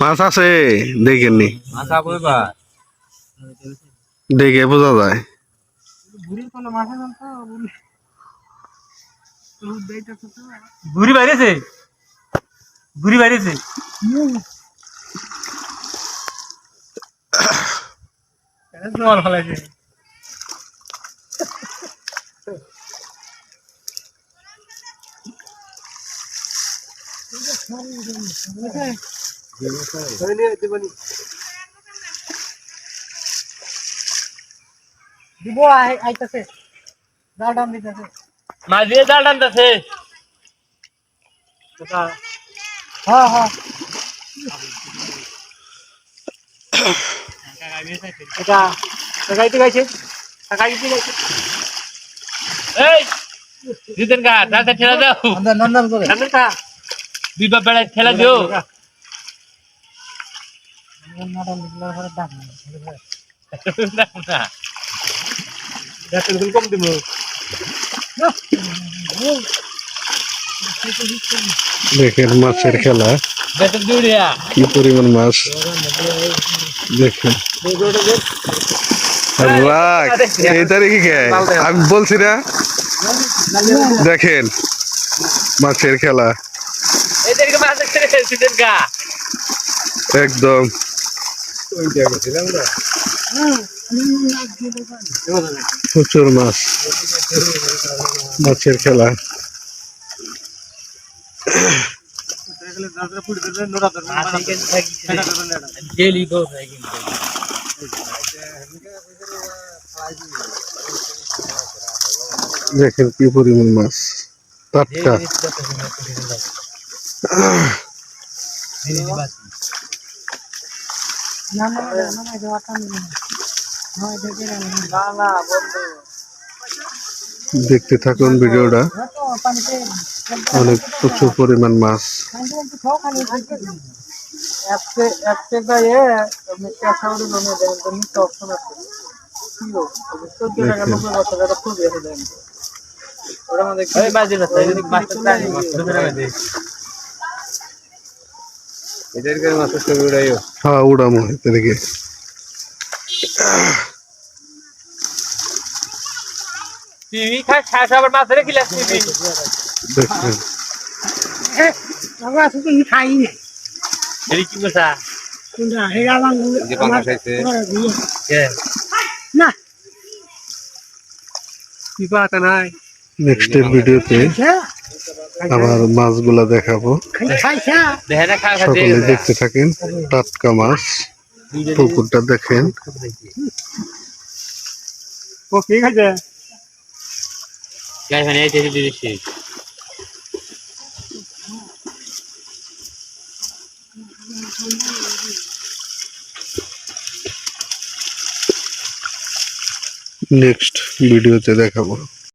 মাছ আছে দেখেননি দেখে বোঝা যায়। ঘুরি বাইরেছে ঘুরি দিব আইতাছে জাল টান দিতেছে মাছ দিয়ে জাল টানতেছে। হ্যাঁ হ্যাঁ এটা গাইতে গাইছে গাইতে গাইছে এই জিতেন কা দাদা ঠেলা দাও। নন্দন নন্দন করে নন্দন কা। বেড়ায় ঠেলা দিও। কম দিব দেখেন মাছের খেলা। কি পরিমাণ মাছ। দেখেন। রাখ এই তারিখে কে? আমি বলছি না। দেখেন মাছের খেলা। কা একদম। প্রচুর মাছ। মাছের খেলা। দেখেন কি পরিমাণ মাছ। টাটকা। না না না না দেওয়া টান দিন না দেখে না না বন্ধু দেখতে থাকুন ভিডিওটা অনেক প্রচুর পরিমাণ মাছ ওরা আমাদের ওই মাছ দিন না যদি মাছ টানি মাছ ধরে দে এদেরকে মাছ ছবি উড়াইও। হ্যাঁ উড়ামো টিভি খাই খাস আবার মাছ রেখে লাস টিভি। দেখেন শুধু খাই না। এরি কি কথা কোনটা? হেরা বাঙ্গু। আমার আমার বিয়ে। না। কি পাতা নাই। নেক্সট ভিডিওতে হ্যাঁ আবার মাছগুলা দেখাবো। সকলে দেখতে থাকেন টাটকা মাছ পুকুরটা দেখেন। ও ঠিক আছে গাই মানে এই দেখি দিছি নেক্সট ভিডিওতে দেখাবো।